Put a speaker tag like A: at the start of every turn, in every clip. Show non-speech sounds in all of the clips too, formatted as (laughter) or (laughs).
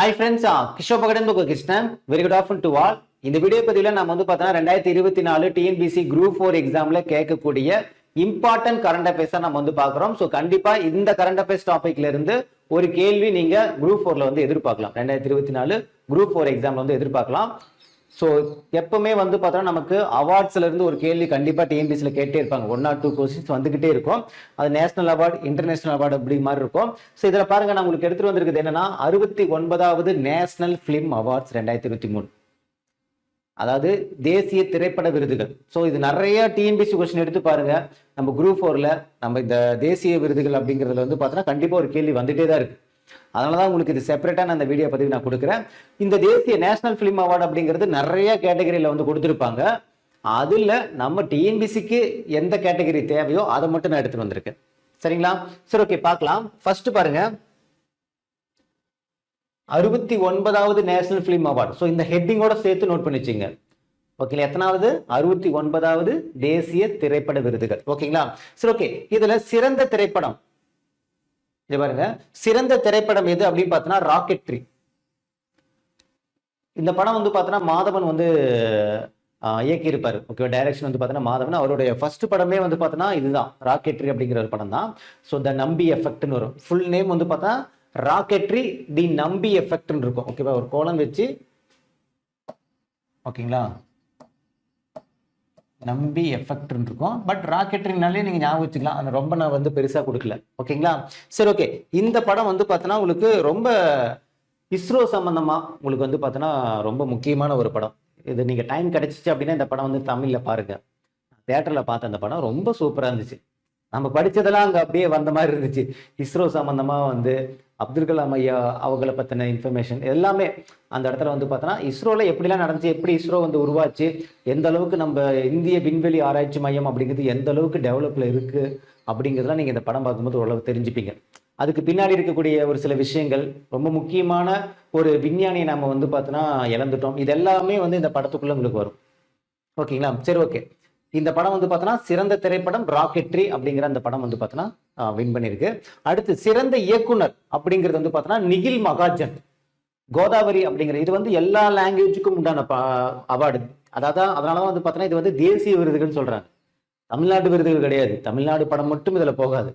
A: Hi friends கிஷோ பகடன் Krishnan. Very good afternoon to all இந்த video பதிவில் நம்ம வந்து பார்த்தோன்னா ரெண்டாயிரத்தி இருபத்தி நாலு டிஎன்பிசி குரூப் ஃபோர் எக்ஸாம்ல கேட்கக்கூடிய இம்பார்ட்டன்ட் கரண்ட் அஃபேர்ஸை நம்ம வந்து பார்க்குறோம். ஸோ கண்டிப்பாக இந்த கரண்ட் அஃபேர்ஸ் டாப்பிக்ல இருந்து ஒரு கேள்வி நீங்கள் குரூப் ஃபோர்ல வந்து எதிர்பார்க்கலாம். ரெண்டாயிரத்தி இருபத்தி நாலு குரூப் ஃபோர் எக்ஸாம்ல வந்து எதிர்பார்க்கலாம். ஸோ எப்பவுமே வந்து பார்த்தோன்னா நமக்கு அவார்ட்ஸ்ல இருந்து ஒரு கேள்வி கண்டிப்பாக டிஎன்பிசியில் கேட்டே இருப்பாங்க. ஒன் ஆர் டூ கொஸ்டின்ஸ் வந்துகிட்டே இருக்கும். அது நேஷனல் அவார்டு இன்டர்நேஷனல் அவார்டு அப்படி மாதிரி இருக்கும். ஸோ இதில் பாருங்க நான் உங்களுக்கு எடுத்துட்டு வந்திருக்குது என்னன்னா அறுபத்தி ஒன்பதாவது நேஷனல் ஃபிலிம் அவார்ட்ஸ் ரெண்டாயிரத்தி இருபத்தி மூணு. அதாவது தேசிய திரைப்பட விருதுகள். ஸோ இது நிறைய டிஎன்பிசி கொஸ்டின் எடுத்து பாருங்க. நம்ம குரூப் ஃபோரில் நம்ம இந்த தேசிய விருதுகள் அப்படிங்கிறதுல வந்து பார்த்தோன்னா கண்டிப்பாக ஒரு கேள்வி வந்துட்டே தான் இருக்கு. அதனால தான் உங்களுக்கு இது செப்பரேட்டாக நான் இந்த வீடியோ பதிவு நான் கொடுக்குறேன். இந்த தேசிய நேஷனல் ஃபிலிம் அவார்டு அப்படிங்கிறது நிறைய கேட்டகரியில் வந்து கொடுத்துருப்பாங்க. அதில் நம்ம டிஎன்பிசிக்கு எந்த கேட்டகரி தேவையோ அதை மட்டும் நான் எடுத்துகிட்டு வந்திருக்கேன். சரிங்களா? சரி ஓகே பார்க்கலாம். ஃபர்ஸ்ட் பாருங்க. அறுபத்தி ஒன்பதாவது நேஷனல் ஃபிலிம் அவார்டு ஸோ இந்த ஹெட்டிங்கோட சேர்த்து நோட் பண்ணி வச்சுங்க. ஓகேங்களா எத்தனாவது? அறுபத்தி ஒன்பதாவது தேசிய திரைப்பட விருதுகள். ஓகேங்களா சரி ஓகே இதுல சிறந்த திரைப்படம். இது பாருங்க. சிறந்த திரைப்படம் எது அப்படின்னு பார்த்தோன்னா ராக்கெட்ரி இந்த படம் வந்து பார்த்தோன்னா மாதவன் வந்து இயக்கியிருப்பார். ஓகே டைரக்ஷன் வந்து பார்த்தோன்னா மாதவன். அவருடைய ஃபர்ஸ்ட் படமே வந்து பார்த்தோன்னா இதுதான். ராக்கெட்ரி அப்படிங்கிற ஒரு படம் தான் ஸோ த நம்பி எஃபெக்ட்னு வரும். ஃபுல் நேம் வந்து பார்த்தா ராக்கெட்ரி தி நம்பி எஃபெக்ட்னு இருக்கும். ஓகேவா ஒரு கோலம் வச்சு ஓகேங்களா? நம்பி எஃபெக்ட்னு இருக்கும் பட் ராக்கெட்ரினாலே நீங்கள் ஞாபகம் வச்சுக்கலாம். ஆனால் ரொம்ப நான் வந்து பெருசாக கொடுக்கல. ஓகேங்களா? சரி ஓகே. இந்த படம் வந்து பார்த்தோன்னா உங்களுக்கு ரொம்ப இஸ்ரோ சம்மந்தமாக உங்களுக்கு வந்து பார்த்தோன்னா ரொம்ப முக்கியமான ஒரு படம். இது நீங்கள் டைம் கிடைச்சிச்சு அப்படின்னா இந்த படம் வந்து தமிழில் பாருங்கள் தேட்டரில் பார்த்த அந்த படம் ரொம்ப சூப்பராக இருந்துச்சு. நம்ம படித்ததெல்லாம் அங்கே அப்படியே வந்த மாதிரி இருந்துச்சு. இஸ்ரோ சம்மந்தமாக வந்து அப்துல் கலாம் ஐயா அவங்கள பற்றின இன்ஃபர்மேஷன் எல்லாமே அந்த இடத்துல வந்து பார்த்தோன்னா இஸ்ரோவில் எப்படிலாம் நடந்துச்சு எப்படி இஸ்ரோ வந்து உருவாச்சு எந்த அளவுக்கு நம்ம இந்திய விண்வெளி ஆராய்ச்சி மையம் அப்படிங்கிறது எந்த அளவுக்கு டெவலப்பில் இருக்குது அப்படிங்கிறதுலாம் நீங்கள் இந்த படம் பார்க்கும்போது ஓரளவு தெரிஞ்சுப்பீங்க. அதுக்கு பின்னாடி இருக்கக்கூடிய ஒரு சில விஷயங்கள் ரொம்ப முக்கியமான ஒரு விஞ்ஞானியை நம்ம வந்து பார்த்தோன்னா இழந்துட்டோம். இது எல்லாமே வந்து இந்த படத்துக்குள்ளே உங்களுக்கு வரும். ஓகேங்களா? சரி ஓகே. இந்த படம் வந்து பார்த்தோன்னா சிறந்த திரைப்படம் ராக்கெட்ரி அப்படிங்கிற அந்த படம் வந்து பார்த்தோன்னா வின் பண்ணியிருக்கு. அடுத்து சிறந்த இயக்குனர் அப்படிங்கிறது வந்து பார்த்தோன்னா நிகில் மகாஜன். கோதாவரி அப்படிங்கிற இது வந்து எல்லா லாங்குவேஜுக்கும் உண்டான அவார்டு அதாவது அதனால தான் வந்து பார்த்தோன்னா இது வந்து தேசிய விருதுகள்னு சொல்றாங்க. தமிழ்நாட்டு விருதுகள் கிடையாது. தமிழ்நாடு படம் மட்டும் இதுல போகாது.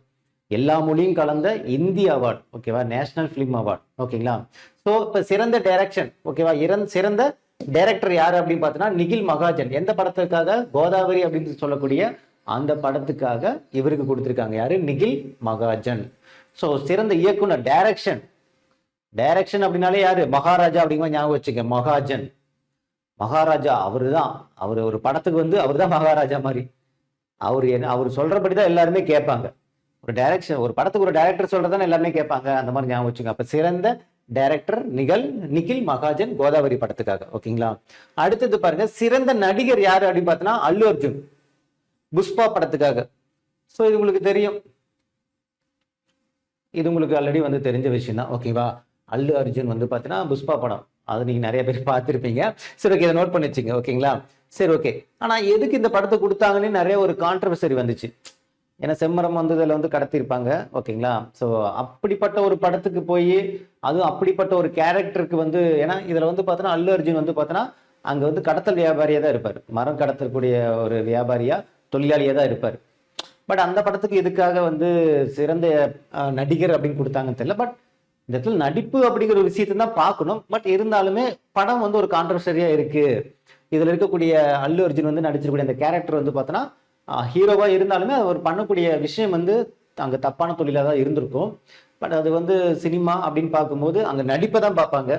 A: எல்லா மொழியும் கலந்த இந்திய அவார்டு ஓகேவா நேஷனல் ஃபிலிம் அவார்டு ஓகேங்களா ஸோ இப்போ சிறந்த டைரக்ஷன் ஓகேவா இறந் சிறந்த டைரக்டர் யார் அப்படின்னு பார்த்தோன்னா நிகில் மகாஜன். எந்த படத்துக்காக? கோதாவரி அப்படின்னு சொல்லக்கூடிய அந்த படத்துக்காக இவருக்கு கொடுத்துருக்காங்க. யாரு? நிகில் மகாஜன். ஸோ சிறந்த இயக்குனர் டைரக்ஷன் டைரக்ஷன் அப்படின்னாலே யாரு? மகாராஜா அப்படிங்கிற ஞாபகம் வச்சுக்க மகாஜன். மகாராஜா அவரு தான் அவர் ஒரு படத்துக்கு வந்து அவர் தான் மகாராஜா மாதிரி. அவர் என்ன அவர் சொல்றபடி தான் எல்லாருமே கேட்பாங்க. ஒரு டைரக்ஷன் ஒரு படத்துக்கு ஒரு டைரக்டர் சொல்றதானே எல்லாருமே கேட்பாங்க. அந்த மாதிரி ஞாபகம் வச்சுங்க அப்ப சிறந்த டைரக்டர் நிகழ் நிகில் மகாஜன் கோதாவரி படத்துக்காக. ஓகேங்களா? அடுத்தது பாருங்க சிறந்த நடிகர் யாரு அப்படின்னு பார்த்தோன்னா அல்லு அர்ஜுன். புஷ்பா படத்துக்காக. ஸோ இது உங்களுக்கு தெரியும். இது உங்களுக்கு ஆல்ரெடி வந்து தெரிஞ்ச விஷயம் தான். ஓகேவா அல்லு அர்ஜுன் வந்து பார்த்தீங்கன்னா புஷ்பா படம். அது நீங்க நிறைய பேர் பார்த்துருப்பீங்க. சரி ஓகே இதை நோட் பண்ணி வச்சுங்க. ஓகேங்களா சரி ஓகே ஆனால் எதுக்கு இந்த படத்தை கொடுத்தாங்கன்னு நிறைய ஒரு கான்ட்ரவர்சரி வந்துச்சு. ஏன்னா செம்மரம் வந்து இதில் வந்து கடத்தியிருப்பாங்க. ஓகேங்களா ஸோ அப்படிப்பட்ட ஒரு படத்துக்கு போய் அதுவும் அப்படிப்பட்ட ஒரு கேரக்டருக்கு வந்து ஏன்னா இதில் வந்து பார்த்தோன்னா அல்லு அர்ஜுன் வந்து பார்த்தோன்னா அங்கே வந்து கடத்தல் வியாபாரியாக தான் இருப்பார். மரம் கடத்தக்கூடிய ஒரு வியாபாரியாக தொழிலாளியாக தான் இருப்பார். பட் அந்த படத்துக்கு எதுக்காக வந்து சிறந்த நடிகர் அப்படின்னு கொடுத்தாங்கன்னு தெரியல. பட் இந்த இடத்துல நடிப்பு அப்படிங்கிற ஒரு விஷயத்தை தான் பார்க்கணும். பட் இருந்தாலுமே படம் வந்து ஒரு கான்ட்ரவர்சரியா இருக்கு. இதுல இருக்கக்கூடிய அல்லு அர்ஜுன் வந்து நடிச்சிருக்கூடிய அந்த கேரக்டர் வந்து பார்த்தோன்னா ஹீரோவா இருந்தாலுமே அவர் பண்ணக்கூடிய விஷயம் வந்து அங்கே தப்பான தொழிலாக தான் இருந்திருக்கும். பட் அது வந்து சினிமா அப்படின்னு பார்க்கும்போது அங்கே நடிப்பை தான் பார்ப்பாங்க.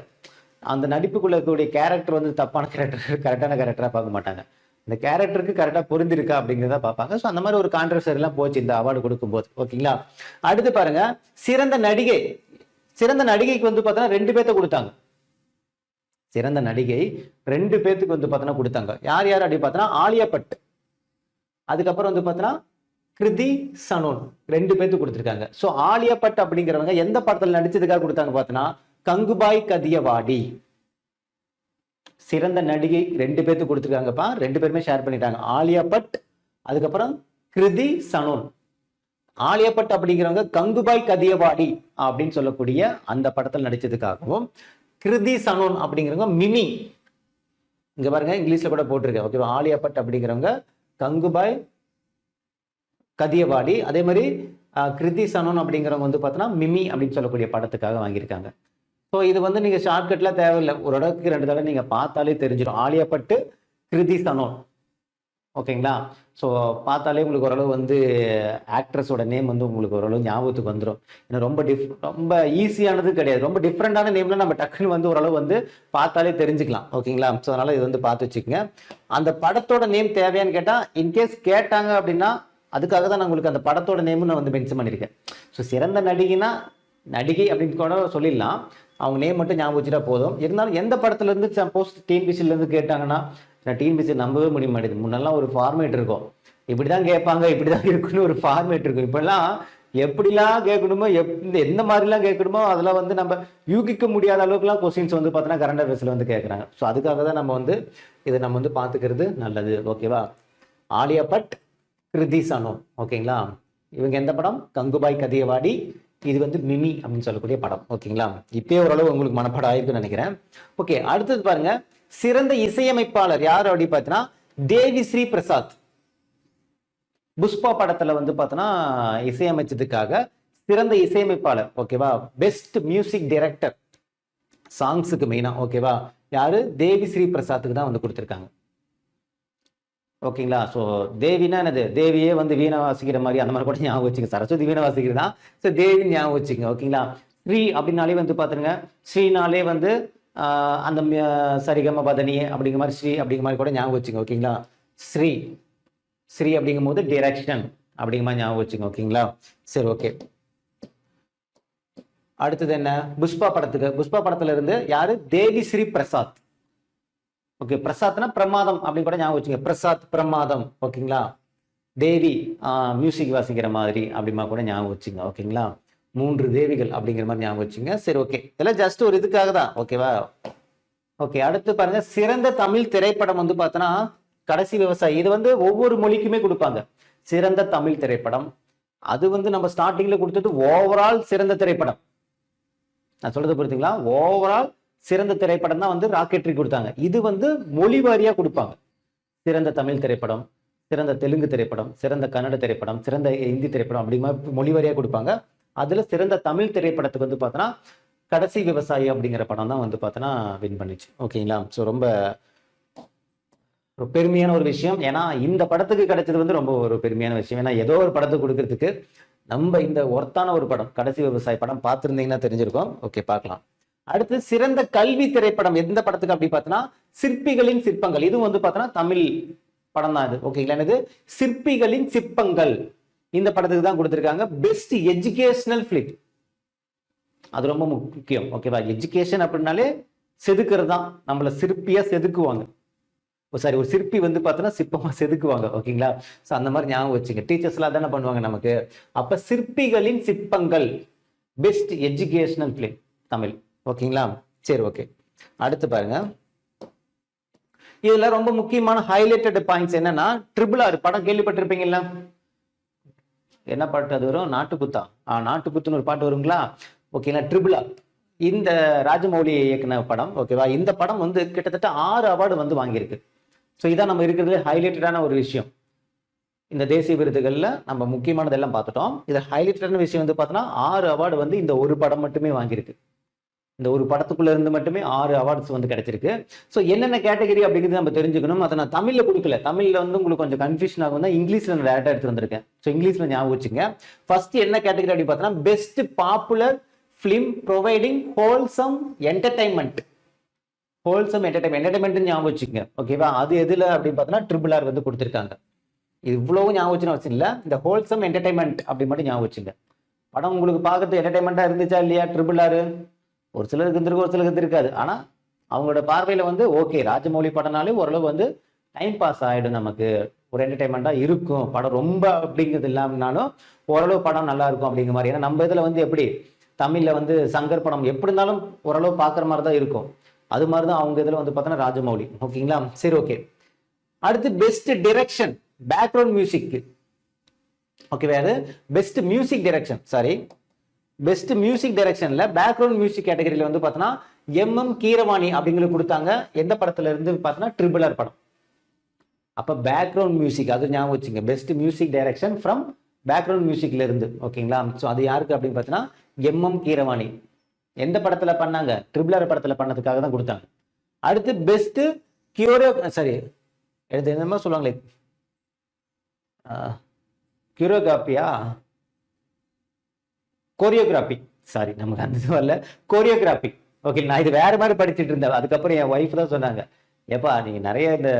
A: அந்த நடிப்புக்குள்ள இருக்கக்கூடிய கேரக்டர் வந்து தப்பான கேரக்டர் கரெக்டான கேரக்டராக பார்க்க மாட்டாங்க. இந்த கேரக்டருக்கு கரெக்டாக பொருந்திருக்கா அப்படிங்கிறத பார்ப்பாங்க. ஸோ அந்த மாதிரி ஒரு கான்ட்ரவர்சரிலாம் போச்சு இந்த அவார்டு கொடுக்கும்போது. ஓகேங்களா அடுத்து பாருங்க சிறந்த நடிகை. சிறந்த நடிகைக்கு வந்து பார்த்தோன்னா ரெண்டு பேர்த்த கொடுத்தாங்க. சிறந்த நடிகை ரெண்டு பேர்த்துக்கு வந்து பார்த்தோன்னா கொடுத்தாங்க. யார் யார் அப்படி பார்த்தோன்னா ஆலியா பட். அதுக்கப்புறம் வந்து பார்த்தோன்னா கிருதி சனோன் ரெண்டு பேர்த்துக்கு கொடுத்துருக்காங்க. ஸோ ஆலியா பட் அப்படிங்கிறவங்க எந்த படத்தில் நடிச்சதுக்காக கொடுத்தாங்க பார்த்தோன்னா கங்குபாய் கதியவாடி. சிறந்த நடிகை ரெண்டு பேர்த்துக்கு கொடுத்துருக்காங்கப்பா. ரெண்டு பேருமே ஷேர் பண்ணிட்டாங்க. ஆலியா பட் அதுக்கப்புறம் கிருதி சனோன். ஆலியா பட் அப்படிங்கிறவங்க கங்குபாய் கதியவாடி அப்படின்னு சொல்லக்கூடிய அந்த படத்தில் நடித்ததுக்காகவும் கிருதி சனோன் அப்படிங்கிறவங்க மிமி. இங்க பாருங்க இங்கிலீஷ்ல கூட போட்டிருக்கேன். ஓகேவா ஆலியா பட் அப்படிங்கிறவங்க கங்குபாய் கதியவாடி. அதே மாதிரி கிருதி சனோன் அப்படிங்கிறவங்க வந்து பார்த்தோன்னா மிமி அப்படின்னு சொல்லக்கூடிய படத்துக்காக வாங்கியிருக்காங்க. ஸோ இது வந்து நீங்கள் ஷார்ட்கட்லாம் தேவையில்லை. ஒரு இடத்துக்கு ரெண்டு தடவை நீங்கள் பார்த்தாலே தெரிஞ்சிடும். ஆலியா பட்டு கிருதி சனோன். ஓகேங்களா? ஸோ பார்த்தாலே உங்களுக்கு ஓரளவு வந்து ஆக்ட்ரஸோட நேம் வந்து உங்களுக்கு ஓரளவு ஞாபகத்துக்கு வந்துடும் ஏன்னா ரொம்ப டிஃப் ரொம்ப ஈஸியானது கிடையாது. ரொம்ப டிஃப்ரெண்டான நேம்ல நம்ம டக்குன்னு வந்து ஓரளவு வந்து பார்த்தாலே தெரிஞ்சுக்கலாம். ஓகேங்களா? ஸோ அதனால இது வந்து பார்த்து வச்சுக்கோங்க. அந்த படத்தோட நேம் தேவையான்னு கேட்டால் இன்கேஸ் கேட்டாங்க அப்படின்னா அதுக்காக தான் நான் உங்களுக்கு அந்த படத்தோட நேமும் நான் வந்து மென்ஷன் பண்ணியிருக்கேன். ஸோ சிறந்த நடிகைனா நடிகை அப்படின்னு கூட சொல்லிடலாம். அவங்க நேம் மட்டும் ஞாபகம் வச்சுட்டா போதும். இருந்தாலும் எந்த படத்துல இருந்து சப்போஸ் டிஎன்பிசில இருந்து கேட்டாங்கன்னா நான் டிஎன்பிசி நம்பவே முடிய மாட்டேது முன்னெல்லாம் ஒரு ஃபார்மேட் இருக்கும். இப்படிதான் கேட்பாங்க இப்படிதான் இருக்குன்னு ஒரு ஃபார்மேட் இருக்கும். இப்பெல்லாம் எப்படிலாம் கேட்கணுமோ எப் இந்த எந்த மாதிரிலாம் கேட்கணுமோ அதெல்லாம் வந்து நம்ம யூகிக்க முடியாத அளவுக்குலாம் கொஸ்டின்ஸ் வந்து பார்த்தோன்னா கரண்ட் அஃபேர்ஸில் வந்து கேட்குறாங்க. ஸோ அதுக்காக தான் நம்ம வந்து இதை நம்ம வந்து பார்த்துக்கிறது நல்லது. ஓகேவா ஆலியா பட் கிருதி சனோ ஓகேங்களா இவங்க எந்த படம்? கங்குபாய் கதியவாடி இது வந்து மிமி அப்படின்னு சொல்லக்கூடிய படம். ஓகேங்களா? இப்பயே ஓரளவு உங்களுக்கு மனப்பாடம் ஆயிருக்குன்னு நினைக்கிறேன். ஓகே அடுத்தது பாருங்க. சிறந்த இசையமைப்பாளர் யார் அப்படி பார்த்தீங்கன்னா தேவி ஸ்ரீ பிரசாத் புஷ்பா படத்துல வந்து பார்த்தோன்னா இசையமைச்சதுக்காக சிறந்த இசையமைப்பாளர். ஓகேவா? பெஸ்ட் மியூசிக் டைரக்டர் சாங்ஸுக்கு மெயினா ஓகேவா? யாரு? தேவி ஸ்ரீ பிரசாத்துக்கு தான் வந்து கொடுத்துருக்காங்க. ஓகேங்களா? ஸோ தேவினா என்னது? தேவியே வந்து வீணை வாசிக்கிற மாதிரி அந்த மாதிரி கூட ஞாபகம் வச்சுங்க. சரஸ்வதி வீணை வாசிக்கிறது தான். ஸோ தேவி ஞாபகம் வச்சுங்க. ஓகேங்களா? ஸ்ரீ அப்படின்னாலே வந்து பார்த்துருங்க ஸ்ரீனாலே வந்து அந்த சரிகம பதனி அப்படிங்கிற மாதிரி ஸ்ரீ அப்படிங்கிற மாதிரி கூட ஞாபகம் வச்சுங்க. ஓகேங்களா? ஸ்ரீ. ஸ்ரீ அப்படிங்கும் போது டிரெக்ஷன் அப்படிங்கிற மாதிரி ஞாபகம் வச்சுங்க. ஓகேங்களா? சரி ஓகே. அடுத்தது என்ன? புஷ்பா படத்துக்கு. புஷ்பா படத்துல இருந்து யாரு? தேவி ஸ்ரீ பிரசாத். ஓகே பிரசாத்னா பிரமாதம் அப்படின்னு கூட ஞாபகம் வச்சுங்க பிரசாத் பிரமாதம் ஓகேங்களா? தேவி மியூசிக் வாசிக்கிற மாதிரி அப்படிமா கூட ஞாபகம் வச்சுங்க ஓகேங்களா? மூன்று தேவிகள் அப்படிங்கிற மாதிரி ஞாபகம் வச்சுங்க சரி ஓகே இதெல்லாம் ஜஸ்ட் ஒரு இதுக்காக தான் ஓகேவா ஓகே அடுத்து பாருங்க. சிறந்த தமிழ் திரைப்படம் வந்து பார்த்தோன்னா கடைசி விவசாயி. இது வந்து ஒவ்வொரு மொழிக்குமே கொடுப்பாங்க. சிறந்த தமிழ் திரைப்படம். அது வந்து நம்ம ஸ்டார்டிங்ல கொடுத்தது ஓவரால் சிறந்த திரைப்படம். நான் சொல்றது புரியுதுங்களா ஓவரால் சிறந்த திரைப்படம் தான் வந்து ராக்கெட்ரி கொடுத்தாங்க. இது வந்து மொழி வாரியா கொடுப்பாங்க. சிறந்த தமிழ் திரைப்படம் சிறந்த தெலுங்கு திரைப்படம் சிறந்த கன்னட திரைப்படம் சிறந்த இந்தி திரைப்படம் அப்படிங்கிற மாதிரி மொழி வாரியா கொடுப்பாங்க. அதுல சிறந்த தமிழ் திரைப்படத்துக்கு வந்து பார்த்தோன்னா கடைசி விவசாயி அப்படிங்கிற படம் தான் வந்து பார்த்தோன்னா வின் பண்ணிச்சு. ஓகேங்களா ஸோ ரொம்ப ஒரு பெருமையான ஒரு விஷயம். ஏன்னா இந்த படத்துக்கு கிடைச்சது வந்து ரொம்ப ஒரு பெருமையான விஷயம். ஏன்னா ஏதோ ஒரு படத்தை கொடுக்கறதுக்கு நம்ம இந்த ஒர்த்தான ஒரு படம் கடைசி விவசாய படம் பார்த்துருந்தீங்கன்னா தெரிஞ்சிருக்கும். ஓகே பார்க்கலாம். அடுத்து சிறந்த கல்வி திரைப்படம் எந்த படத்துக்கு அப்படி பார்த்தோன்னா சிற்பிகளின் சிற்பங்கள். இதுவும் வந்து பார்த்தோன்னா தமிழ் படம் தான் இது ஓகேங்களா என்னது சிற்பிகளின் சிற்பங்கள். இந்த படத்துக்கு தான் கொடுத்துருக்காங்க. பெஸ்ட் எஜுகேஷனல் ஃபிலிம் அது ரொம்ப முக்கியம். ஓகேவா எஜுகேஷன் அப்படின்னாலே செதுக்கிறது தான் நம்மளை சிற்பியா செதுக்குவாங்க. சாரி ஒரு சிற்பி வந்து பார்த்தோன்னா சிற்பமா செதுக்குவாங்க. ஓகேங்களா ஸோ அந்த மாதிரி ஞாபகம் வச்சுங்க. டீச்சர்ஸ்லாம் தானே பண்ணுவாங்க நமக்கு. அப்ப சிற்பிகளின் சிற்பங்கள். Best educational film Tamil. ஓகேங்களா? சரி ஓகே. அடுத்து பாருங்க. இதுல ரொம்ப முக்கியமான ஹைலைட்டட் பாயிண்ட்ஸ் என்னன்னா ட்ரிபிள் ஆர் படம் கேள்விப்பட்டிருப்பீங்கல்ல? என்ன பாட்டு அது வரும்? நாட்டுக்குத்தா ஆ நாட்டுக்குத்துன்னு ஒரு பாட்டு வருங்களா? ஓகேங்களா? ட்ரிபிள் ஆர் இந்த ராஜமௌலி இயக்குன படம் ஓகேவா? இந்த படம் வந்து கிட்டத்தட்ட ஆறு அவார்டு வந்து வாங்கியிருக்கு. ஸோ இதான் நம்ம இருக்கிறதுல ஹைலைட்டடான ஒரு விஷயம். இந்த தேசிய விருதுகளில் நம்ம முக்கியமானதெல்லாம் பார்த்துட்டோம். இதில் ஹைலைட்டடான விஷயம் வந்து பார்த்தோன்னா ஆறு அவார்டு வந்து இந்த ஒரு படம் மட்டுமே வாங்கியிருக்கு. இந்த ஒரு படத்துக்குள்ள இருந்து மட்டுமே ஆறு அவார்ட்ஸ் வந்து கிடைச்சிருக்கு. ஸோ என்னென்ன கேட்டகரி அப்படிங்கிறது நம்ம தெரிஞ்சுக்கணும். அதை நான் தமிழ்ல கொடுக்கல. தமிழ்ல வந்து உங்களுக்கு கொஞ்சம் கன்ஃபியூஷன் ஆகும். தான் இங்கிலீஷ்ல நான் டேரக்டா எடுத்து வந்திருக்கேன். ஸோ இங்கிலீஷ்ல ஞாபகம் வச்சுங்க ஃபர்ஸ்ட் என்ன கேட்டகரி அப்படி பார்த்தோன்னா best popular film providing wholesome entertainment wholesome entertainment entertainment ஞாபகம் வச்சுங்க ஓகேவா அது எதுல அப்படின்னு பார்த்தோன்னா ட்ரிபிள் ஆர் வந்து கொடுத்துருக்காங்க. இது இவ்வளவு ஞாபகம் வச்சுன்னு அவசியம் இல்லை. இந்த ஹோல்சம் என்டர்டைன்மெண்ட் அப்படி மட்டும் ஞாபகம் வச்சுங்க படம் உங்களுக்கு பார்க்கறது என்டர்டைன்மெண்ட்டாக இருந்துச்சா இல்லையா? ட்ரிபிள் ஆர் ஒரு சிலருக்கு இருந்திருக்கு ஒரு சிலருக்கு இருக்காது. ஆனால் அவங்களோட பார்வையில் வந்து ஓகே ராஜமௌலி படம்னாலே ஓரளவு வந்து டைம் பாஸ் ஆகிடும் நமக்கு. ஒரு என்டர்டைன்மெண்ட்டாக இருக்கும். படம் ரொம்ப அப்படிங்கிறது இல்லாமனாலும் ஓரளவு படம் நல்லா இருக்கும் அப்படிங்கிற மாதிரி. ஏன்னா நம்ம இதில் வந்து எப்படி தமிழில் வந்து சங்கர் படம் எப்படி இருந்தாலும் ஓரளவு பார்க்குற மாதிரி தான் இருக்கும். அது மாதிரி தான் அவங்க இதில் வந்து பார்த்தோன்னா ராஜமௌலி. ஓகேங்களா? சரி ஓகே அடுத்து பெஸ்ட் டிரெக்ஷன் பேக்ரவுண்ட் மியூசிக்கு ஓகே வேறு best music direction sorry best music டைரக்ஷன்ல பேக்ரவுண்ட் மியூசிக் கேட்டகரியில வந்து பார்த்தோன்னா எம்எம் கீரவாணி அப்படிங்கிறது கொடுத்தாங்க எந்த படத்துல இருந்து பார்த்தோன்னா ட்ரிபிளர் படம் அப்போ பேக்ரவுண்ட் மியூசிக் அது ஞாபகம் வச்சுங்க best music direction from background மியூசிக்ல இருந்து ஓகேங்களா ஸோ அது யாருக்கு அப்படின்னு பார்த்தீங்கன்னா எம்எம் கீரவாணி எந்த படத்துல பண்ணாங்க ட்ரிபிளர் படத்துல பண்ணதுக்காக தான் கொடுத்தாங்க அடுத்து பெஸ்ட் கியூரோ சாரி எடுத்து என்னமோ சொல்லுவாங்களே கியூரோகிராஃபியா கோரியோகிராஃபி சாரி நமக்கு அந்த இது வரல கோரியோகிராஃபி ஓகே நான் இது வேற மாதிரி படிச்சுட்டு இருந்தேன். அதுக்கப்புறம் என் ஒய்ஃப் தான் சொன்னாங்க. ஏப்பா நீங்கள் நிறைய இந்த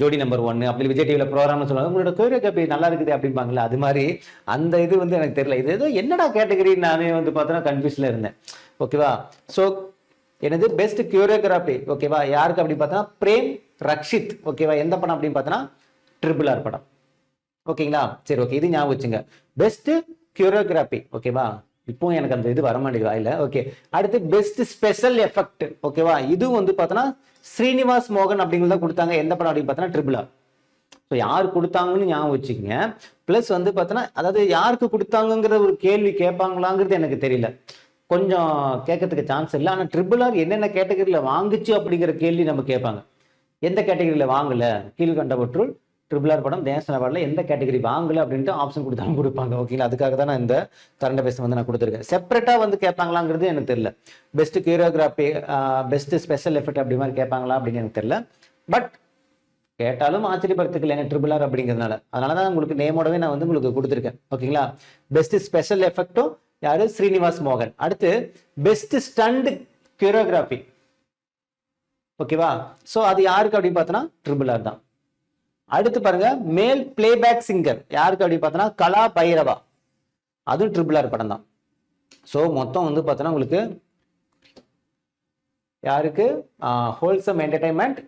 A: ஜோடி நம்பர் ஒன்று அப்படி விஜய் டிவியில் ப்ரோக்ராம்னு சொல்லுவாங்க. உங்களோட கோரியோகிராஃபி நல்லா இருக்குது அப்படிம்பாங்களே அது மாதிரி அந்த இது வந்து எனக்கு தெரியல. இது ஏதோ என்னடா கேட்டகரி நானே வந்து பார்த்தோன்னா கன்ஃபியூஸில் இருந்தேன். ஓகேவா ஸோ எனது பெஸ்ட் கியூரியோகிராஃபி ஓகேவா யாருக்கு அப்படின்னு பார்த்தா பிரேம் ரக்ஷித். ஓகேவா எந்த படம் அப்படின்னு பார்த்தோன்னா ட்ரிபிள் ஆர் படம். ஓகேங்களா? சரி ஓகே. இது ஞாபகம் வச்சுங்க. பெஸ்ட் கியூரோகிராஃபி ஓகேவா இப்போ எனக்கு அந்த இது வர மாட்டேங்குது வாயில ஓகே அடுத்து பெஸ்ட் ஸ்பெஷல் எஃபெக்ட் ஓகேவா இதுவும் வந்து பார்த்தோன்னா ஸ்ரீனிவாஸ் மோகன் அப்படிங்கிறத கொடுத்தாங்க. எந்த படம் அப்படின்னு பார்த்தோன்னா ட்ரிபிள் ஸோ யார் கொடுத்தாங்கன்னு ஞாபகம் வச்சுக்கோங்க. ப்ளஸ் வந்து பார்த்தோன்னா அதாவது யாருக்கு கொடுத்தாங்கிற ஒரு கேள்வி கேட்பாங்களாங்கிறது எனக்கு தெரியல. கொஞ்சம் கேட்கறதுக்கு சான்ஸ் இல்லை. ஆனால் ட்ரிபிள் ஆர் என்னென்ன கேட்டகரியில் வாங்குச்சு அப்படிங்கிற கேள்வி நம்ம கேட்பாங்க. எந்த கேட்டகரியில் வாங்கல? கீழ்கண்டவற்றுள் ட்ரிபிள் ஆர் படம் நேஷனல் அவார்டில் எந்த கேட்டகரி வாங்கல அப்படின்ட்டு ஆப்ஷன் கொடுத்தாலும் கொடுப்பாங்க ஓகேங்களா அதுக்காக தான் நான் இந்த கரண்ட் பேச வந்து நான் கொடுத்துருக்கேன். செப்பரேட்டாக வந்து கேட்பாங்களாங்கிறது எனக்கு தெரியல. Best choreography best special effect அப்படி மாதிரி கேட்பாங்களா அப்படின்னு எனக்கு தெரியல. பட் கேட்டாலும் ஆச்சரியப்படுத்துக்கல எனக்கு ட்ரிபிள் ஆர் அப்படிங்கிறதுனால. அதனால தான் உங்களுக்கு நேமோடவே நான் வந்து உங்களுக்கு கொடுத்துருக்கேன் ஓகேங்களா பெஸ்ட் ஸ்பெஷல் எஃபெக்ட்டும் யாரு? ஸ்ரீனிவாஸ் மோகன் அடுத்து பெஸ்ட் ஸ்டண்ட் கியூரியோகிராஃபி ஓகேவா ஸோ அது யாருக்கு அப்படின்னு பார்த்தோன்னா ட்ரிபிள் ஆர் தான். அடுத்து பாருங்க மேல் பிளேபேக் சிங்கர் யாருக்கு அப்படின்னு பார்த்தோன்னா கலா பைரவா. அதுவும் ட்ரிபிள் ஆர் படம் தான். ஸோ மொத்தம் வந்து பார்த்தோன்னா உங்களுக்கு யாருக்கு? Wholesome entertainment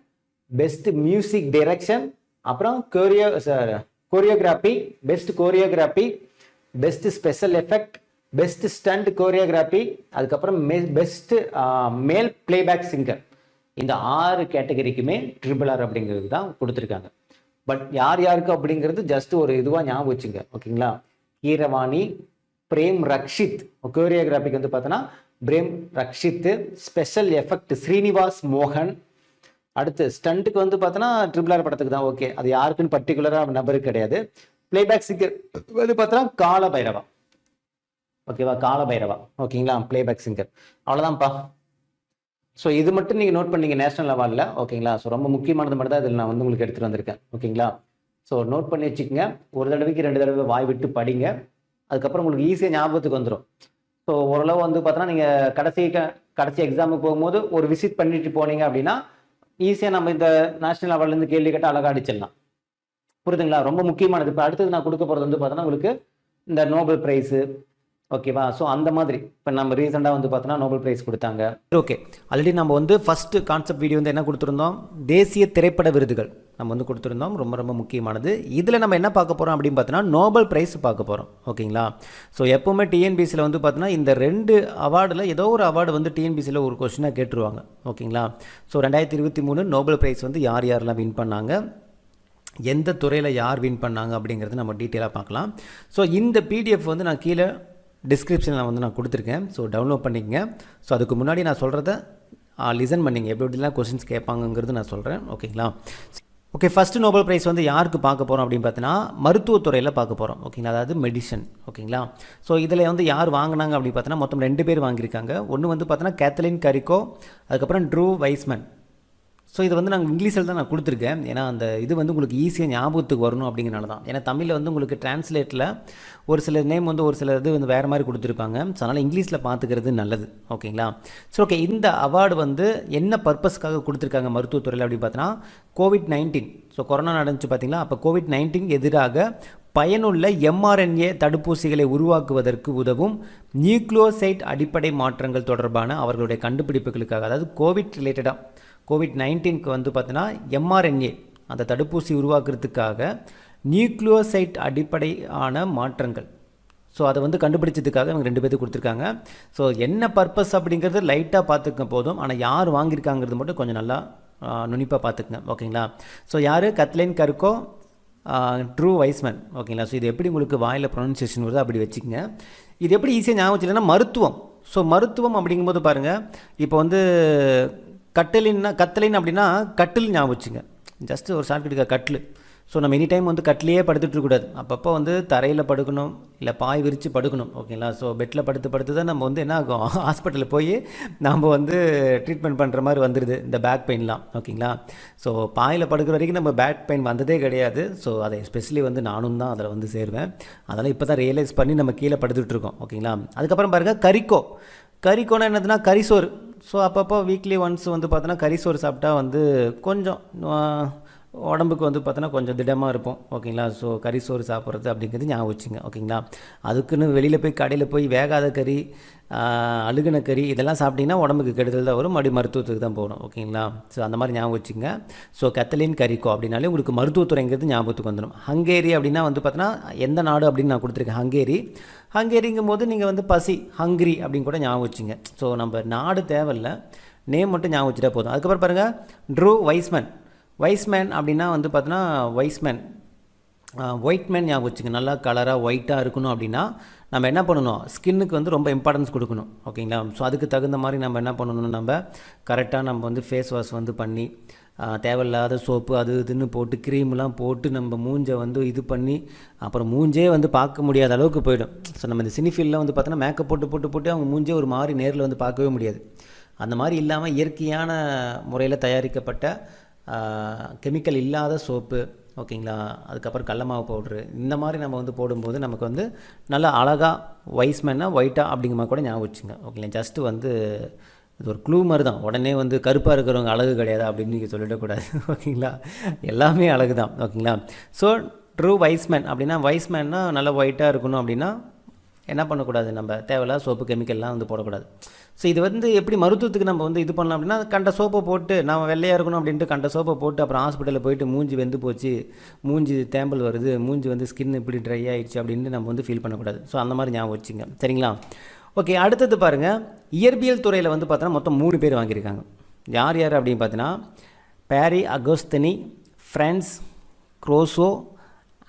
A: best music direction அப்புறம் choreo choreography best choreography best special effect best stunt choreography அதுக்கப்புறம் பெஸ்ட் மேல் பிளேபேக் சிங்கர் இந்த ஆறு கேட்டகரிக்குமே ட்ரிபிள் ஆர் அப்படிங்கிறது தான் கொடுத்துருக்காங்க. பட் யார் யாருக்கு அப்படிங்கிறது ஜஸ்ட் ஒரு இதுவாக ஞாபகம் வச்சுங்க ஓகேங்களா? கீரவாணி பிரேம் ரக்ஷித். கோரியோகிராஃபிக்கு வந்து பார்த்தோன்னா பிரேம் ரக்ஷித் ஸ்பெஷல் எஃபெக்ட் ஸ்ரீனிவாஸ் மோகன். அடுத்து ஸ்டண்ட்டுக்கு வந்து பார்த்தோன்னா ட்ரிபிள் ஆர் படத்துக்கு தான் ஓகே அது யாருக்குன்னு பர்டிகுலராக நபருக்கு கிடையாது. பிளேபேக் சிங்கர் வந்து பார்த்தோன்னா கால பைரவா ஓகேவா? கால பைரவா ஓகேங்களா? பிளேபேக் சிங்கர் அவ்வளோதான்ப்பா ஸோ இது மட்டும் நீங்கள் நோட் பண்ணீங்க நேஷனல் லெவலில் ஓகேங்களா ஸோ ரொம்ப முக்கியமானது மட்டும் தான் இதில் நான் வந்து உங்களுக்கு எடுத்துகிட்டு வந்திருக்கேன். ஓகேங்களா ஸோ நோட் பண்ணி வச்சுக்கோங்க. ஒரு தடவைக்கு ரெண்டு தடவை வாய் விட்டு படிங்க. அதுக்கப்புறம் உங்களுக்கு ஈஸியாக ஞாபகத்துக்கு வந்துடும் ஸோ ஓரளவு வந்து பார்த்தோன்னா நீங்கள் கடைசி க- கடைசி எக்ஸாமுக்கு போகும்போது ஒரு விசிட் பண்ணிட்டு போனீங்க அப்படின்னா ஈஸியாக நம்ம இந்த நேஷனல் லெவல்லேருந்து கேள்வி கேட்டால் அழகாக அடிச்சிடலாம். புரியுதுங்களா? ரொம்ப முக்கியமானது. இப்போ அடுத்தது நான் கொடுக்க போகிறது வந்து பார்த்தோன்னா உங்களுக்கு இந்த நோபல் ப்ரைஸு ஓகேவா? ஸோ அந்த மாதிரி. இப்போ நம்ம ரீசெண்டாக வந்து பார்த்தோன்னா நோபல் ப்ரைஸ் கொடுத்தாங்க.
B: ஓகே ஆல்ரெடி நம்ம வந்து ஃபஸ்ட்டு கான்செப்ட் வீடியோ வந்து என்ன கொடுத்துருந்தோம்? தேசிய திரைப்பட விருதுகள் நம்ம வந்து கொடுத்துருந்தோம். ரொம்ப ரொம்ப முக்கியமானது. இதில் நம்ம என்ன பார்க்க போகிறோம் அப்படின்னு பார்த்தோன்னா நோபல் ப்ரைஸ் பார்க்க போகிறோம் ஓகேங்களா ஸோ எப்போவுமே டிஎன்பிசியில் வந்து பார்த்தோன்னா இந்த ரெண்டு அவார்டில் ஏதோ ஒரு அவார்டு வந்து டிஎன்பிசியில் ஒரு கொஷினாக கேட்டுருவாங்க. ஓகேங்களா ஸோ ரெண்டாயிரத்தி இருபத்தி மூணு நோபல் ப்ரைஸ் வந்து யார் யாரெல்லாம் வின் பண்ணாங்க? எந்த துறையில் யார் வின் பண்ணாங்க அப்படிங்கிறது நம்ம டீட்டெயிலாக பார்க்கலாம். ஸோ இந்த பிடிஎஃப் வந்து நான் கீழே டிஸ்கிரிப்ஷனில் வந்து நான் கொடுத்துருக்கேன். ஸோ டவுன்லோட் பண்ணிக்கங்க. ஸோ அதுக்கு முன்னாடி நான் சொல்கிறத லிசன் பண்ணிங்க. எப்படி எப்படிலாம் கொஸ்டின்ஸ் கேட்பாங்கங்கிறது நான் சொல்கிறேன் ஓகேங்களா ஓகே ஃபஸ்ட்டு நோபல் ப்ரைஸ் வந்து யாருக்கு பார்க்க போகிறோம் அப்படின்னு பார்த்தீங்கன்னா மருத்துவத்துறையில் பார்க்க போகிறோம் ஓகேங்களா அதாவது மெடிசன் ஓகேங்களா ஸோ இதில் வந்து யார் வாங்கினாங்க அப்படின்னு பார்த்தீங்கன்னா மொத்தம் ரெண்டு பேர் வாங்கியிருக்காங்க. ஒன்று வந்து பார்த்தீங்கன்னா கேத்தலின் கரிக்கோ அதுக்கப்புறம் ட்ரூ வைஸ்மன் ஸோ இது வந்து நாங்கள் இங்கிலீஷில் தான் நான் கொடுத்துருக்கேன். ஏன்னா அந்த இது வந்து உங்களுக்கு ஈஸியாக ஞாபகத்துக்கு வரணும் அப்படிங்கிறனால தான் ஏன்னா தமிழில் வந்து உங்களுக்கு டிரான்ஸ்லேட்டில் ஒரு சில நேம் வந்து ஒரு சில இது வந்து வேறு மாதிரி கொடுத்துருப்பாங்க. ஸோ அதனால் இங்கிலீஷில் பார்த்துக்கிறது நல்லது. ஓகேங்களா? ஸோ ஓகே இந்த அவார்டு வந்து என்ன பர்பஸ்க்காக கொடுத்துருக்காங்க மருத்துவத்துறையில் அப்படின்னு பார்த்தோன்னா கோவிட் நைன்டீன் ஸோ கொரோனா நடந்துச்சு பார்த்தீங்களா? அப்போ கோவிட் நைன்டீன் எதிராக பயனுள்ள எம்ஆர்என்ஏ தடுப்பூசிகளை உருவாக்குவதற்கு உதவும் நியூக்ளியோசைட் அடிப்படை மாற்றங்கள் தொடர்பான அவர்களுடைய கண்டுபிடிப்புகளுக்காக அதாவது கோவிட் ரிலேட்டடாக கோவிட் நைன்டீனுக்கு வந்து பார்த்தீங்கன்னா எம்ஆர்என்ஏ அந்த தடுப்பூசி உருவாக்குறதுக்காக நியூக்ளியோசைட் அடிப்படையான மாற்றங்கள். ஸோ அதை வந்து கண்டுபிடிச்சதுக்காக இவங்க ரெண்டு பேர்த்து கொடுத்துருக்காங்க. ஸோ என்ன பர்பஸ் அப்படிங்கிறது லைட்டாக பார்த்துக்க போதும். ஆனால் யார் வாங்கியிருக்காங்கிறது மட்டும் கொஞ்சம் நல்லா நுனிப்பாக பார்த்துக்குங்க. ஓகேங்களா ஸோ யார்? கத்லைன் கருக்கோ ட்ரூ வைஸ்மேன் ஓகேங்களா ஸோ இது எப்படி உங்களுக்கு வாயில் ப்ரொனன்சியேஷன் வருதோ அப்படி வச்சுக்கோங்க. இது எப்படி ஈஸியாக ஞாபகம் வச்சுக்கலன்னா மருத்துவம். ஸோ மருத்துவம் அப்படிங்கும்போது பாருங்கள் இப்போ வந்து கட்டலின்னா கத்தலின் அப்படின்னா கட்டில் ஞாபகம் வச்சுங்க ஜஸ்ட்டு ஒரு ஷார்ட்கட்டுக்கா கட்டில். ஸோ நம்ம எனி டைம் வந்து கட்லேயே படுத்துட்டு இருக்கக்கூடாது. அப்பப்போ வந்து தரையில் படுக்கணும் இல்லை பாய் விரித்து படுக்கணும் ஓகேங்களா ஸோ பெட்டில் படுத்து படுத்து தான் நம்ம வந்து என்ன ஆகும்? ஹாஸ்பிட்டலில் போய் நம்ம வந்து ட்ரீட்மெண்ட் பண்ணுற மாதிரி வந்துடுது இந்த பேக் பெயின்லாம் ஓகேங்களா ஸோ பாயில் படுக்கிற வரைக்கும் நம்ம பேக் பெயின் வந்ததே கிடையாது. ஸோ அதை எஸ்பெஷலி வந்து நானும் தான் அதில் வந்து சேருவேன். அதெல்லாம் இப்போ தான் ரியலைஸ் பண்ணி நம்ம கீழே படுத்துட்ருக்கோம் ஓகேங்களா அதுக்கப்புறம் பாருங்கள் கறிக்கோ. கறிக்கோனா என்னதுன்னா கறிசோறு ஸோ அப்பப்போ வீக்லி ஒன்ஸ் வந்து பார்த்தோன்னா கறிசோறு சாப்பிட்டா வந்து கொஞ்சம் உடம்புக்கு வந்து பார்த்தோன்னா கொஞ்சம் திடமாக இருப்போம் ஓகேங்களா? ஸோ கறி சோறு சாப்பிட்றது அப்படிங்கிறது ஞாபகம் வச்சுங்க ஓகேங்களா? அதுக்குன்னு வெளியில் போய் கடையில் போய் வேகாத கறி அழுகின அழுகுன கறி இதெல்லாம் சாப்பிட்டீங்கன்னா உடம்புக்கு கெடுதல் தான் வரும் மறுபடியும் மருத்துவத்துக்கு தான் போகணும் ஓகேங்களா? ஸோ அந்த மாதிரி ஞாபகம் வச்சுங்க. ஸோ கத்தலின் கறிக்கோ அப்படின்னாலே உங்களுக்கு மருத்துவத்துறைங்கிறது ஞாபகத்துக்கு வந்துடும் ஹங்கேரி அப்படின்னா வந்து பார்த்தோன்னா எந்த நாடு அப்படின்னு நான் கொடுத்துருக்கேன் ஹங்கேரி. ஹங்கேரிங்கும் போது நீங்கள் வந்து பசி ஹங்கிரி அப்படின்னு கூட ஞாபகம் வச்சுங்க. ஸோ நம்ம நாடு தேவையில்லை நேம் மட்டும் ஞாபகம் வச்சுட்டா போதும். அதுக்கப்புறம் பாருங்கள் ட்ரூ வைஸ்மேன். வைஸ்மேன் அப்படின்னா வந்து பார்த்தோன்னா வைஸ்மேன் ஒயிட் மேன் ஞாபகம் வச்சுங்க நல்லா கலராக ஒயிட்டாக இருக்கணும் அப்படின்னா நம்ம என்ன பண்ணணும்? ஸ்கின்னுக்கு வந்து ரொம்ப இம்பார்ட்டன்ஸ் கொடுக்கணும். ஓகேங்களா ஸோ அதுக்கு தகுந்த மாதிரி நம்ம என்ன பண்ணணும் நம்ம கரெக்டாக நம்ம வந்து ஃபேஸ் வாஷ் வந்து பண்ணி தேவையில்லாத சோப்பு அது இதுன்னு போட்டு க்ரீம்லாம் போட்டு நம்ம மூஞ்சை வந்து இது பண்ணி அப்புறம் மூஞ்சே வந்து பார்க்க முடியாத அளவுக்கு போயிடும். ஸோ நம்ம இந்த சினிஃபீல்டில் வந்து பார்த்தோன்னா மேக்கப் போட்டு போட்டு போட்டு அவங்க மூஞ்சே ஒரு மாதிரி நேரில் வந்து பார்க்கவே முடியாது. அந்த மாதிரி இல்லாமல் இயற்கையான முறையில் தயாரிக்கப்பட்ட கெமிக்கல் இல்லாத சோப்பு ஓகேங்களா? அதுக்கப்புறம் கடல மாவு பவுட்ரு. இந்த மாதிரி நம்ம வந்து போடும்போது நமக்கு வந்து நல்லா அழகாக வைஸ்மேனாக ஒயிட்டாக அப்படிங்கிற மாதிரி கூட ஞாபகம் வச்சுங்க. ஓகேங்களா? ஜஸ்ட்டு வந்து இது ஒரு க்ளூ மாதிரி தான். உடனே வந்து கருப்பாக இருக்கிறவங்க அழகு கிடையாது அப்படின்னு நீங்கள் சொல்லிடக்கூடாது. (laughs) ஓகேங்களா? எல்லாமே அழகு தான் ஓகேங்களா ஸோ ட்ரூ வைஸ்மேன் அப்படின்னா வைஸ்மேன்னா நல்லா ஒயிட்டாக இருக்கணும் அப்படின்னா என்ன பண்ணக்கூடாது? நம்ம தேவையில்லாத சோப்பு கெமிக்கல்லாம் வந்து போடக்கூடாது. ஸோ இது வந்து எப்படி மருத்துவத்துக்கு நம்ம வந்து இது பண்ணலாம் அப்படின்னா கண்ட சோப்பை போட்டு நம்ம வெள்ளையாக இருக்கணும் அப்படின்ட்டு கண்ட சோப்பை போட்டு அப்புறம் ஹாஸ்பிட்டலில் போயிட்டு மூஞ்சி வெந்து போச்சு மூஞ்சி தேம்பல் வருது மூஞ்சி வந்து ஸ்கின் இப்படி ட்ரை ஆகிடுச்சு அப்படின்னு நம்ம வந்து ஃபீல் பண்ணக்கூடாது. ஸோ அந்த மாதிரி ஞாபகம் வச்சுங்க. சரிங்களா? ஓகே அடுத்தது பாருங்கள் இயற்பியல் துறையில் வந்து பார்த்தோன்னா மொத்தம் மூணு பேர் வாங்கியிருக்காங்க. யார் யார் அப்படின்னு பார்த்தீங்கன்னா பேரி அகோஸ்தனி ஃப்ரான்ஸ் க்ரோசோ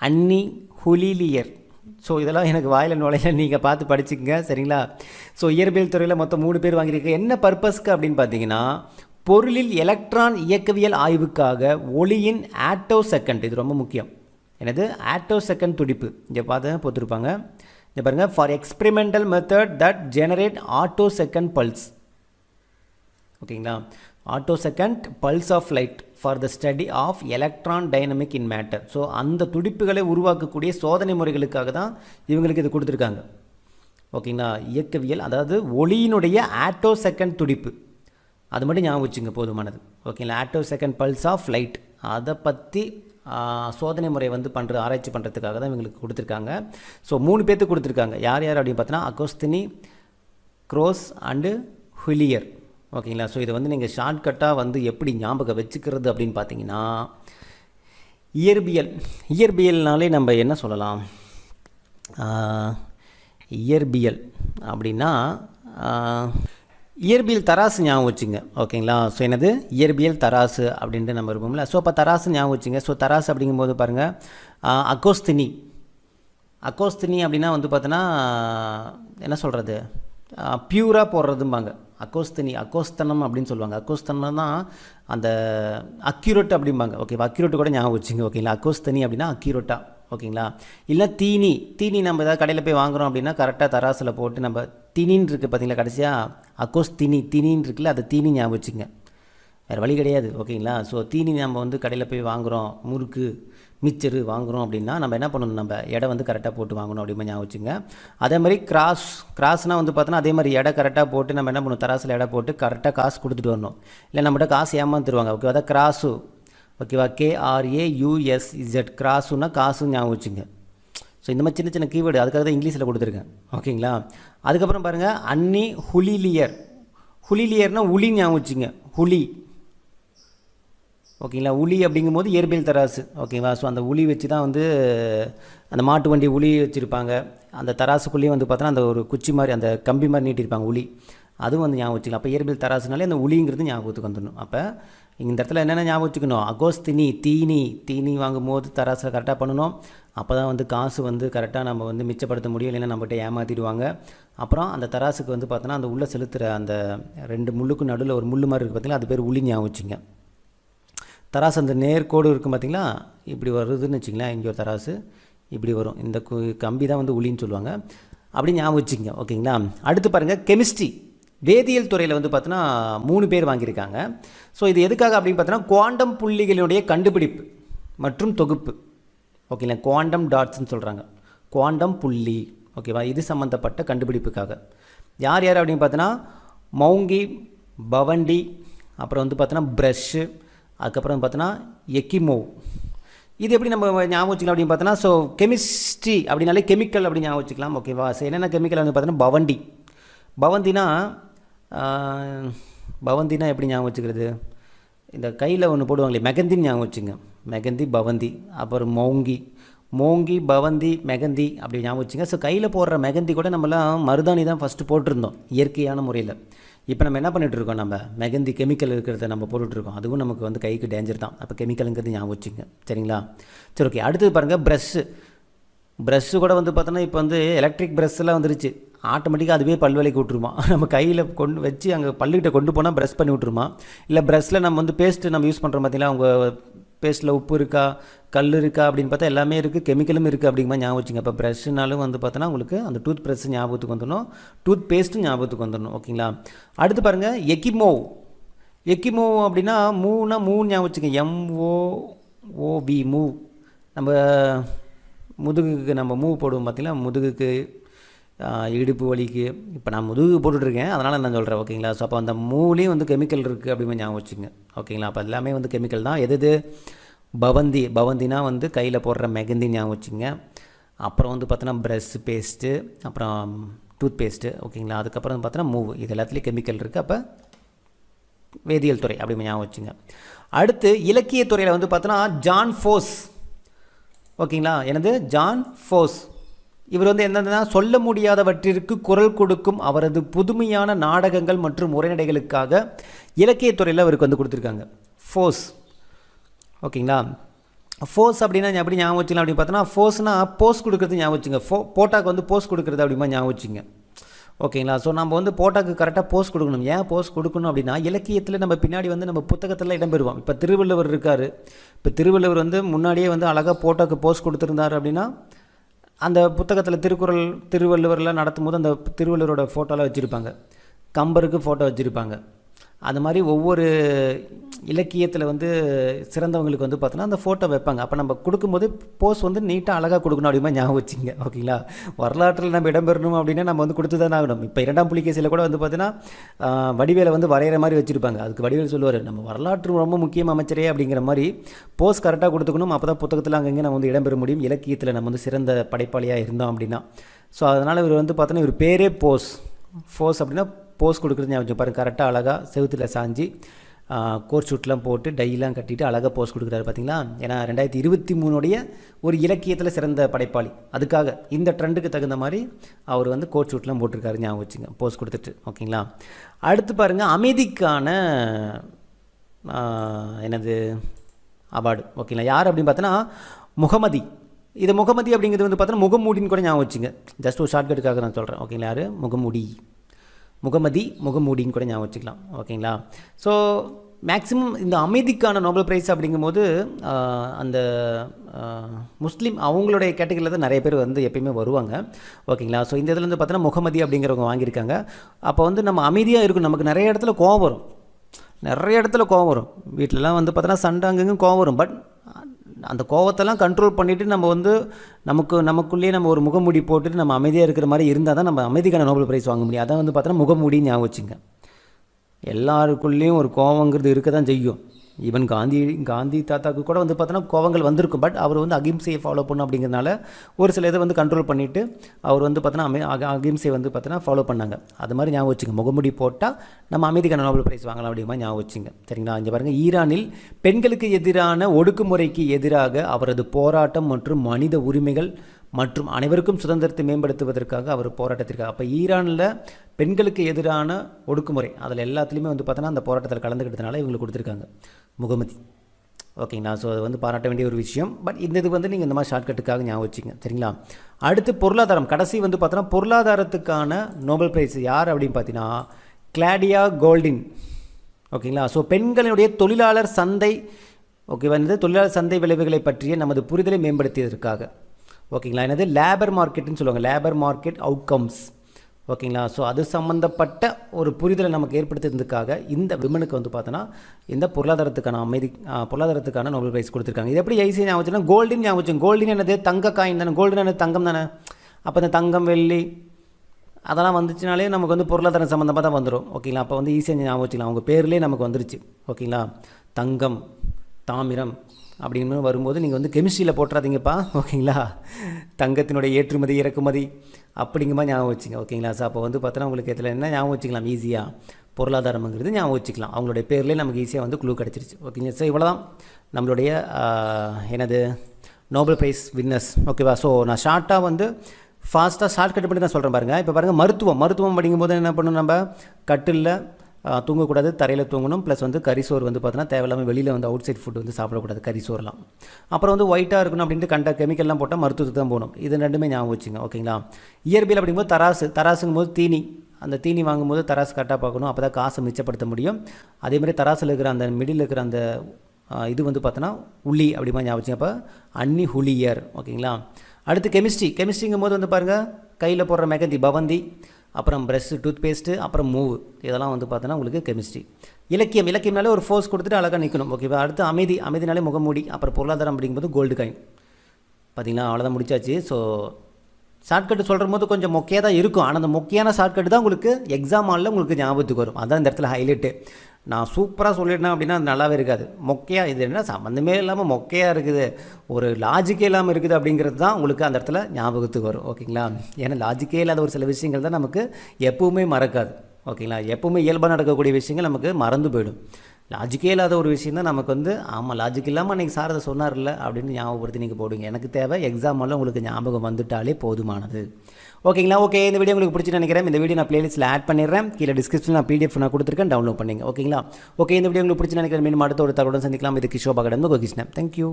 B: அன்னி ஹுலிலியர் ஸோ இதெல்லாம் எனக்கு வாயில் நுழையில. நீங்கள் பார்த்து படிச்சுக்கங்க. சரிங்களா? ஸோ இயற்பியல் துறையில் மொத்தம் மூணு பேர் வாங்கியிருக்கு. என்ன பர்பஸ்க்கு அப்படின்னு பார்த்தீங்கன்னா பொருளில் எலக்ட்ரான் இயக்கவியல் ஆய்வுக்காக ஒளியின் ஆட்டோ செகண்ட் இது ரொம்ப முக்கியம். எனது ஆட்டோ செகண்ட் துடிப்பு. இங்கே பார்த்து போத்திருப்பாங்க இங்கே பாருங்கள் for experimental method that generate attosecond pulse ஓகேங்களா? Attosecond pulse of light for the study of electron dynamic in matter so அந்த துடிப்புகளை உருவாக்கக்கூடிய சோதனை முறைகளுக்காக தான் இவங்களுக்கு இது கொடுத்துருக்காங்க. ஓகேங்களா இயக்கவியல் அதாவது ஒளியினுடைய ஆட்டோ செகண்ட் துடிப்பு. அது மட்டும் ஞாபகம் வச்சுங்க போதுமானது. ஓகேங்களா attosecond pulse of light அதை பற்றி சோதனை முறை வந்து பண்ணுற ஆராய்ச்சி பண்ணுறதுக்காக தான் இவங்களுக்கு கொடுத்துருக்காங்க. ஸோ மூணு பேர்த்து கொடுத்துருக்காங்க. யார் யார் அப்படின்னு பார்த்தோன்னா அகோஸ்தினி க்ரோஸ் அண்டு ஹுலியர். ஓகேங்களா? ஸோ இதை வந்து நீங்கள் ஷார்ட்கட்டாக வந்து எப்படி ஞாபகம் வச்சுக்கிறது அப்படின்னு பார்த்தீங்கன்னா இயற்பியல். இயற்பியல்னாலே நம்ம என்ன சொல்லலாம்? இயற்பியல் அப்படின்னா இயற்பியல் தராசு ஞாபகம் வச்சுங்க. ஓகேங்களா? ஸோ என்னது? இயற்பியல் தராசு அப்படின்ட்டு நம்ம இருப்போம்ல ஸோ அப்போ தராசு ஞாபகம் வச்சுங்க. ஸோ தராசு அப்படிங்கும்போது பாருங்கள் அகோஸ்தினி. அகோஸ்தினி அப்படின்னா வந்து பார்த்தோன்னா என்ன சொல்கிறது பியூராக போடுறதும்பாங்க. அக்கோஸ்தினி அக்கோஸ்தனம் அப்படின்னு சொல்லுவாங்க. அக்கோஸ்தனம் தான் அந்த அக்யூரட் அப்படிம்பாங்க. ஓகேவா அக்யூரேட் கூட ஞாபகம் வச்சுங்க ஓகேங்களா? அக்கோஸ்தனி அப்படின்னா அக்யூரட்டா ஓகேங்களா? இல்லை தீனி. தீனி நம்ம ஏதாவது கடையில் போய் வாங்குறோம் அப்படின்னா கரெக்டாக தராசில் போட்டு நம்ம தினின்னு இருக்குது பார்த்தீங்களா கடைசியாக அக்கோஸ் தினி தீனின்னு இருக்குல்ல அதை தீனி ஞாபகம் வச்சுங்க வேறு வழி கிடையாது. ஓகேங்களா? ஸோ தீனி நம்ம வந்து கடையில் போய் வாங்குகிறோம் முறுக்கு. மிச்சரு வாங்குகிறோம் அப்படின்னா நம்ம என்ன பண்ணணும்? நம்ம எடை வந்து கரெக்டாக போட்டு வாங்கணும் அப்படின்னு ஞாபகம் வச்சுங்க. அதே மாதிரி கிராஸ் கிராஸ்னால் வந்து பார்த்தோன்னா அதே மாதிரி எடை கரெக்டாக போட்டு நம்ம என்ன பண்ணணும்? தராசில் எடை போட்டு கரெக்டாக காசு கொடுத்துட்டு வரணும். இல்லை நம்மகிட்ட காசு ஏமாந்துருவாங்க. ஓகேவா அதான் கிராஸு ஓகேவா கேஆர்ஏ யூஎஸ்இசட் கிராஸுன்னா காசு ஞாபகம் வச்சுங்க. ஸோ இந்த மாதிரி சின்ன சின்ன கீவேர்டு அதுக்காக தான் இங்கிலீஷில் கொடுத்துருக்கேன். ஓகேங்களா அதுக்கப்புறம் பாருங்கள் அன்னி ஹுலிலியர். ஹுலிலியர்னால் உளி ஞாபகம் வச்சுங்க. ஹுலி. ஓகேங்களா? உளி அப்படிங்கும்போது இயற்பியல் தராசு. ஓகேவா? ஸோ அந்த உளி வச்சு தான் வந்து அந்த மாட்டு வண்டி உளி வச்சுருப்பாங்க. அந்த தராசுக்குள்ளேயே வந்து பார்த்தோன்னா அந்த ஒரு குச்சி மாதிரி அந்த கம்பி மாதிரி நீட்டியிருப்பாங்க உளி. அதுவும் வந்து ஞாபகம் வச்சுக்கலாம். அப்போ இயற்பியல் தராசுனாலே அந்த உளிங்கிறது ஞாபகத்துக்கு வந்துடணும். அப்போ இந்த இடத்துல என்னென்ன ஞாபகம் வச்சுக்கணும்? அகோஸ்தினி தீனி. தீனி வாங்கும்போது தராசில் கரெக்டாக பண்ணணும் அப்போ தான் வந்து காசு வந்து கரெக்டாக நம்ம வந்து மிச்சப்படுத்த முடியும். இல்லைன்னா நம்மகிட்ட ஏமாற்றிடுவாங்க அப்புறம் அந்த தராசுக்கு வந்து பார்த்தோன்னா அந்த உள்ளே செலுத்துகிற அந்த ரெண்டு முள்ளுக்கு நடுவில் ஒரு முள் மாதிரி இருக்குது பார்த்தீங்களா அது பேர் உளி ஞாபகம் வச்சுங்க. தராசு அந்த நேர்கோடு இருக்கும் பார்த்திங்களா இப்படி வருதுன்னு வச்சிங்களேன் இங்கே ஒரு தராசு இப்படி வரும். இந்த கு- கம்பி தான் வந்து உளின்னு சொல்லுவாங்க. அப்படி ஞாபகம் வச்சுங்க ஓகேங்களா? அடுத்து பாருங்கள் கெமிஸ்ட்ரி. வேதியியல் துறையில் வந்து பார்த்தோன்னா மூணு பேர் வாங்கியிருக்காங்க. ஸோ இது எதுக்காக அப்படின்னு பார்த்தோன்னா குவாண்டம் புள்ளிகளுடைய கண்டுபிடிப்பு மற்றும் தொகுப்பு. ஓகேங்களா? குவாண்டம் டாட்ஸ்னு சொல்கிறாங்க குவாண்டம் புள்ளி. ஓகேவா? இது சம்மந்தப்பட்ட கண்டுபிடிப்புக்காக. யார் யார் அப்படின்னு பார்த்தோன்னா மௌங்கி பவண்டி அப்புறம் வந்து பார்த்தோன்னா ப்ரஷ்ஷு அதுக்கப்புறம் பார்த்தோன்னா எக்கிமோ. இது எப்படி நம்ம ஞாபகம் வச்சுக்கலாம் அப்படின்னு பார்த்தோன்னா ஸோ கெமிஸ்ட்ரி அப்படின்னாலே கெமிக்கல் அப்படின்னு ஞாபகம் வச்சுக்கலாம் ஓகேவா ஸோ என்னென்ன கெமிக்கல் வந்து பார்த்தோன்னா பவண்டி. பவந்தினா பவந்தினா எப்படி ஞாபகம் வச்சுக்கிறது? இந்த கையில் ஒன்று போடுவாங்களே மெகந்தின்னு ஞாபகம் வச்சுங்க மெகந்தி பவந்தி அப்புறம் மௌங்கி. மோங்கி பவந்தி மெகந்தி அப்படி ஞாபகம் வச்சுங்க ஸோ கையில் போடுற மெகந்தி கூட நம்மலாம் மருதாணி தான் ஃபஸ்ட்டு போட்டிருந்தோம் இயற்கையான முறையில். இப்போ நம்ம என்ன பண்ணிகிட்ருக்கோம் இருக்கோம் நம்ம? மெகந்தி கெமிக்கல் இருக்கிறத நம்ம போட்டுட்ருக்கோம் அதுவும் நமக்கு வந்து கைக்கு டேஞ்சர் தான். அப்போ கெமிக்கலுங்கிறது ஞாபகம் வச்சுங்க சரிங்களா? சரி ஓகே அடுத்தது பாருங்கள் ப்ரெஷ்ஷு ப்ரெஷ்ஷு கூட வந்து பார்த்தோன்னா இப்போ வந்து எலக்ட்ரிக் ப்ரெஷ்ஷெல்லாம் வந்துருச்சு. ஆட்டோமேட்டிக்காக அதுவே பல்வலைக்கு விட்ருமா (laughs) நம்ம கையில் கொண்டு வச்சு அங்கே பல்லுக்கிட்ட கொண்டு போனால் ப்ரெஷ் பண்ணி விட்ருமா இல்லை ப்ரெஷ்ஷில் நம்ம வந்து பேஸ்ட்டு நம்ம யூஸ் பண்ணுறோம் பார்த்தீங்களா அவங்க பேஸ்ட்டில் உப்பு இருக்கா? கல் இருக்கா அப்படின்னு பார்த்தா எல்லாமே இருக்குது கெமிக்கலும் இருக்குது அப்படிங்கிற மாதிரி ஞாபகம் வச்சுங்க. இப்போ ப்ரஷ்னாலும் வந்து பார்த்தோன்னா உங்களுக்கு அந்த டூத் ப்ரெஷ் ஞாபகத்துக்கு வந்துடணும் டூத் பேஸ்ட்டும் ஞாபகத்துக்கு வந்துடணும் ஓகேங்களா? அடுத்து பாருங்கள் எக்கிமோ. எக்கிமோ அப்படின்னா மூணா மூணு ஞாபகம் வச்சுங்க. எம்ஓ ஓபி மூ. நம்ம முதுகுக்கு நம்ம மூவ் போடுவோம் பார்த்தீங்களா? முதுகுக்கு இடுப்பு வலிக்கு. இப்போ நான் முதுகு போட்டுட்ருக்கேன். அதனால் நான் சொல்கிறேன் ஓகேங்களா? ஸோ அப்போ அந்த மூலையும் வந்து கெமிக்கல் இருக்குது அப்படின்னு ஞாபகம் வச்சுங்க. ஓகேங்களா? அப்போ எல்லாமே வந்து கெமிக்கல் தான். எது எது? பவந்தி பவந்தினா வந்து கையில் போடுற மெகந்தி ஞாபகம் வச்சுங்க அப்புறம் வந்து பார்த்தோன்னா ப்ரெஷ் பேஸ்ட்டு அப்புறம் டூத் பேஸ்ட்டு ஓகேங்களா? அதுக்கப்புறம் வந்து பார்த்தோன்னா மூவ் இது எல்லாத்துலேயும் கெமிக்கல் இருக்குது அப்போ வேதியியல் துறை அப்படி ஞாபகம் வச்சுங்க அடுத்து இலக்கிய துறையில் வந்து பார்த்தோன்னா ஜான் ஃபோஸ் ஓகேங்களா? எனது ஜான் ஃபோஸ் இவர் வந்து என்னதுன்னா சொல்ல முடியாதவற்றிற்கு குரல் கொடுக்கும் அவரது புதுமையான நாடகங்கள் மற்றும் உரைநடைகளுக்காக இலக்கியத்துறையில் அவருக்கு வந்து கொடுத்துருக்காங்க. ஃபோஸ் ஓகேங்களா? ஃபோர்ஸ் அப்படின்னா எப்படி ஞாபகம் வச்சுக்கலாம் அப்படின்னு பார்த்தோன்னா ஃபோர்ஸ்னா போஸ் கொடுக்குறது ஞாபகம் வச்சுங்க. ஃபோ போட்டாக்கு வந்து போஸ் கொடுக்குறது அப்படிமா ஞாபகம் வச்சுங்க. ஓகேங்களா? ஸோ நம்ம வந்து போட்டாக்கு கரெக்டாக போஸ் கொடுக்கணும். ஏன் போஸ் கொடுக்கணும் அப்படின்னா இலக்கியத்தில் நம்ம பின்னாடி வந்து நம்ம புத்தகத்தில் இடம்பெறுவோம். இப்போ திருவள்ளுவர் இருக்கார். இப்போ திருவள்ளுவர் வந்து முன்னாடியே வந்து அழகாக போட்டாக்கு போஸ் கொடுத்துருந்தாரு அப்படின்னா அந்த புத்தகத்தில் திருக்குறள் திருவள்ளுவர்லாம் நடத்தும் போது அந்த திருவள்ளுவரோட ஃபோட்டோலாம் வச்சுருப்பாங்க. கம்பருக்கு ஃபோட்டோ வச்சுருப்பாங்க. அது மாதிரி ஒவ்வொரு இலக்கியத்தில் வந்து சிறந்தவங்களுக்கு வந்து பார்த்தோன்னா அந்த ஃபோட்டோ வைப்பாங்க. அப்போ நம்ம கொடுக்கும்போது போஸ் வந்து நீட்டாக அழகாக கொடுக்கணும் அப்படிமா ஞாபகம் வச்சுங்க. ஓகேங்களா? வரலாற்றில் நம்ம இடம்பெறணும் அப்படின்னா நம்ம வந்து கொடுத்து தான் ஆகணும். இப்போ இரண்டாம் புலிகேசியில் கூட வந்து பார்த்தீங்கன்னா வடிவேலை வந்து வரைகிற மாதிரி வச்சுருப்பாங்க. அதுக்கு வடிவேல் சொல்லுவார் நம்ம வரலாற்று ரொம்ப முக்கியம் அமைச்சரே அப்படிங்கிற மாதிரி போஸ் கரெக்டாக கொடுத்துக்கணும். அப்போ தான் புத்தகத்தில் அங்கங்கே நம்ம வந்து இடம்பெற முடியும். இலக்கியத்தில் நம்ம வந்து சிறந்த படைப்பாளியாக இருந்தோம் அப்படின்னா. ஸோ அதனால் இவர் வந்து பார்த்தோன்னா இவர் பேரே போஸ் ஃபோர்ஸ் அப்படின்னா போஸ் கொடுக்குறது ஞாபகம் பாருங்க கரெக்டாக அழகாக செவுத்தில் சாஞ்சி கோர் ஷூட்லாம் போட்டு டையெல்லாம் கட்டிட்டு அழகாக போஸ் கொடுக்குறாரு பார்த்தீங்களா ஏன்னா ரெண்டாயிரத்தி இருபத்தி மூணுடைய ஒரு இலக்கியத்தில் சிறந்த படைப்பாளி. அதுக்காக இந்த ட்ரெண்டுக்கு தகுந்த மாதிரி அவர் வந்து கோட் ஷூட்லாம் போட்டிருக்காரு ஞாபகம் வச்சுங்க போஸ் கொடுத்துட்டு ஓகேங்களா? அடுத்து பாருங்கள் அமைதிக்கான எனது என்னது அவார்டு ஓகேங்களா? யார் அப்படின்னு பார்த்தோன்னா முகமதி. இது முகமதி அப்படிங்கிறது வந்து பார்த்தோன்னா முகமூடின்னு கூட ஞாபகம் வச்சுங்க. ஜஸ்ட் ஒரு ஷார்ட்கட்டுக்காக நான் சொல்கிறேன் ஓகேங்களா யார்? முகமூடி. முகமதி முகமூடின்னு கூட ஞாபகம் வச்சுக்கலாம். ஓகேங்களா ஸோ மேக்ஸிமம் இந்த அமைதிக்கான நோபல் பிரைஸ் அப்படிங்கும்போது அந்த முஸ்லீம் அவங்களுடைய கேட்டகரியில் தான் நிறைய பேர் வந்து எப்பயுமே வருவாங்க. ஓகேங்களா ஸோ இந்த இதில் வந்து பார்த்தோன்னா முகமதி அப்படிங்கிறவங்க வாங்கியிருக்காங்க. அப்போ வந்து நம்ம அமைதியாக இருக்கும் நமக்கு நிறைய இடத்துல கோவம் வரும். நிறைய இடத்துல கோவம் வரும். வீட்டிலலாம் வந்து பார்த்தோன்னா சண்டை அங்கங்க கோவம் வரும். பட் அந்த கோவத்தெல்லாம் கண்ட்ரோல் பண்ணிவிட்டு நம்ம வந்து நமக்கு நமக்குள்ளேயே நம்ம ஒரு முகமூடி போட்டுட்டு நம்ம அமைதியாக இருக்கிற மாதிரி இருந்தால் தான் நம்ம அமைதிக்கான நோபல் பிரைஸ் வாங்க முடியும். அதான் வந்து பார்த்தோன்னா முகமூடி ஞாபகம் வச்சுங்க. எல்லாருக்குள்ளேயும் ஒரு கோவங்கிறது இருக்க தான் செய்யும். ஈவன் காந்தி காந்தி தாத்தாவுக்கு கூட வந்து பார்த்தோன்னா கோவங்கள் வந்திருக்கும். பட் அவர் வந்து அகிம்சையை ஃபாலோ பண்ணும் அப்படிங்கிறதுனால ஒரு சில இதை வந்து கண்ட்ரோல் பண்ணிவிட்டு அவர் வந்து பார்த்தோன்னா அமை அகிம்சையை வந்து பார்த்தோன்னா ஃபாலோ பண்ணாங்க. அது மாதிரி ஞாபகம் வச்சுங்க. முகமுடி போட்டால் நம்ம அமைதிக்கான நோபல் பிரைஸ் வாங்கலாம் அப்படிங்கிற மாதிரி ஞாபகம் வச்சுங்க. சரிங்களா? இங்கே பாருங்கள் ஈரானில் பெண்களுக்கு எதிரான ஒடுக்குமுறைக்கு எதிராக அவரது போராட்டம் மற்றும் மனித உரிமைகள் மற்றும் அனைவருக்கும் சுதந்திரத்தை மேம்படுத்துவதற்காக அவர் போராட்டத்திற்காக. அப்போ ஈரானில் பெண்களுக்கு எதிரான ஒடுக்குமுறை அதில் எல்லாத்துலேயுமே வந்து பார்த்தோன்னா அந்த போராட்டத்தில் கலந்துக்கிட்டதுனால இவங்களுக்கு கொடுத்துருக்காங்க. முகமதி. ஓகேங்களா ஸோ அது வந்து பாராட்ட வேண்டிய ஒரு விஷயம். பட் இந்த இது வந்து நீங்கள் இந்த மாதிரி ஷார்ட்கட்டுக்காக ஞாபகம் வச்சுங்க சரிங்களா? அடுத்து பொருளாதாரம். கடைசி வந்து பார்த்தோன்னா பொருளாதாரத்துக்கான நோபல் பிரைஸ் யார் அப்படின்னு பார்த்தீங்கன்னா கிளாடியா கோல்டின். ஓகேங்களா ஸோ பெண்களுடைய தொழிலாளர் சந்தை ஓகே வந்து தொழிலாளர் சந்தை விளைவுகளை பற்றிய நமது புரிதலை மேம்படுத்தியதற்காக. ஓகேங்களா என்னது? லேபர் மார்க்கெட்டுன்னு சொல்லுவாங்க. லேபர் மார்க்கெட் அவுட்கம்ஸ் ஓகேங்களா? ஸோ அது சம்மந்தப்பட்ட ஒரு புரிதலை நமக்கு ஏற்படுத்துறதுக்காக இந்த விமனுக்கு வந்து பார்த்தோன்னா இந்த பொருளாதாரத்துக்கான அமைதி பொருளாதாரத்துக்கான நோபல் பிரைஸ் கொடுத்துருக்காங்க. இது எப்படி ஐசி ஞாபகம் வச்சுன்னா கோல்டின் ஞாபகம். வச்சு கோல்டின் என்னது? தங்க காயின் தானே. கோல்டன் என்னது? தங்கம் தானே. அப்போ இந்த தங்கம் வெள்ளி அதெல்லாம் வந்துச்சுனாலே நமக்கு வந்து பொருளாதாரம் சம்மந்தமாக தான் வந்துடும் ஓகேங்களா? அப்போ வந்து ஈஸியாக ஞாபகம் வச்சுக்கலாம். அவங்க பேர்லேயே நமக்கு வந்துருச்சு. ஓகேங்களா? தங்கம் தாமிரம் அப்படின்னு வரும்போது நீங்கள் வந்து கெமிஸ்ட்ரியில் போட்டுறாதீங்கப்பா ஓகேங்களா? தங்கத்தினுடைய ஏற்றுமதி இறக்குமதி அப்படிங்கிற மாதிரி ஞாபகம் வச்சுங்க ஓகேங்களா? ஸோ அப்போ வந்து பார்த்தோன்னா உங்களுக்கு இதில் என்ன ஞாபகம் வச்சுக்கலாம்? ஈஸியாக பொருளாதாரம்ங்கிறது ஞாபகம் வச்சுக்கலாம். அவங்களுடைய பேர்லேயே நமக்கு ஈஸியாக வந்து க்ளூ கிடச்சிருச்சு. ஓகேங்க ஸோ இவ்வளோ தான் நம்மளுடைய எனது என்னது? நோபல் ப்ரைஸ் வின்னர்ஸ் ஓகேவா ஸோ நான் ஷார்ட்டாக வந்து ஃபாஸ்ட்டாக ஷார்ட் கட் பண்ணி தான் சொல்கிறேன் பாருங்கள் இப்போ பாருங்கள் மருத்துவம். மருத்துவம் அப்படிங்கும்போது என்ன பண்ணணும் நம்ம? கட்டிலில் தூங்கக்கூடாது தரையில் தூங்கணும். ப்ளஸ் வந்து கரிசோறு வந்து பார்த்தோன்னா தேவையில்லாமல் வெளியில் வந்து அவுட் சைட் ஃபுட் வந்து சாப்பிடக்கூடாது கரிசோறுலாம் அப்புறம் வந்து ஒயிட்டாக இருக்கணும் அப்படின்ட்டு கண்ட கெமிக்கல்லாம் போட்டால் மருத்துவத்துக்கு தான் போகணும். இது ரெண்டுமே ஞாபகம் வச்சுங்க ஓகேங்களா? இயற்பியல் அப்படிங்கும்போது தராசு தராசுங்கும் போது தீனி. அந்த தீனி வாங்கும்போது தராசு கரெக்டாக பார்க்கணும். அப்போ தான் காசை மிச்சப்படுத்த முடியும். அதேமாதிரி தராசில் இருக்கிற அந்த மிடில் இருக்கிற அந்த இது வந்து பார்த்தோன்னா உள்ளி அப்படிமா ஞாபகம் வச்சுங்க. அப்போ அன்னி ஹுலியர் ஓகேங்களா? அடுத்து கெமிஸ்ட்ரி கெமிஸ்ட்ரிங்கும் போது வந்து பாருங்கள் கையில் போடுற மெகந்தி பவந்தி. அப்புறம் ப்ரெஷ்ஷு டூத் பேஸ்ட்டு அப்புறம் மூவு இதெல்லாம் வந்து பார்த்தோன்னா உங்களுக்கு கெமிஸ்ட்ரி இலக்கியம் இலக்கியம்னாலே ஒரு ஃபோர்ஸ் கொடுத்துட்டு அழகாக நிற்கணும் ஓகேவா அடுத்து அமைதி. அமைதினாலே முகமூடி. அப்புறம் பொருளாதாரம் அப்படிங்கும்போது கோல்டு காயின் பார்த்தீங்களா அவ்வளோதான் முடிச்சாச்சு. ஸோ ஷார்ட்கட்டு சொல்கிற போது கொஞ்சம் மொக்கையாக தான் இருக்கும். ஆனால் அந்த மொக்கையான ஷார்ட்கட் தான் உங்களுக்கு எக்ஸாம் ஆளில் உங்களுக்கு ஞாபகத்துக்கு வரும். அதான் இந்த இடத்துல ஹைலைட்டு நான் சூப்பராக சொல்லிட்டேன் அப்படின்னா அது நல்லாவே இருக்காது. மொக்கையாக இது என்ன சம்மந்தமே இல்லாமல் மொக்கையாக இருக்குது. ஒரு லாஜிக்கே இல்லாமல் இருக்குது அப்படிங்கிறது தான் உங்களுக்கு அந்த இடத்துல ஞாபகத்துக்கு வரும். ஓகேங்களா? ஏன்னா லாஜிக்கே இல்லாத ஒரு சில விஷயங்கள் தான் நமக்கு எப்பவுமே மறக்காது. ஓகேங்களா? எப்பவுமே இயல்பாக நடக்கக்கூடிய விஷயங்கள் நமக்கு மறந்து போயிடும். லாஜிக்கே இல்லாத ஒரு விஷயம் தான் நமக்கு வந்து ஆமாம் லாஜிக் இல்லாமல் அன்றைக்கி அதை சொன்னார்ல அப்படின்னு ஞாபகப்படுத்தி நீங்கள் போடுவீங்க. எனக்கு தேவை எக்ஸாமெல்லாம் உங்களுக்கு ஞாபகம் வந்துட்டாலே போதுமானது. ஓகேங்களா? ஓகே இந்த வீடியோ உங்களுக்கு பிடிச்சி நினைக்கிறேன். இந்த வீடியோ நான் பிளேலிஸ்ட்டில் ஆட் பண்ணிடுறேன். கீழே டிஸ்கிரிப்ஷன் நான் பிடிஎஃப் நான் கொடுத்துருக்கேன். டவுன்லோட் பண்ணிங்க. ஓகேங்களா? ஓகே இந்த வீடியோ உங்களுக்கு பிடிச்சி நினைக்கிறேன். மீண்டும் அடுத்த ஒரு தகவலுடன் சந்திக்கலாம். இது கிஷோபா கடந்து கோகிஷ்ணன் தேங்க்யூ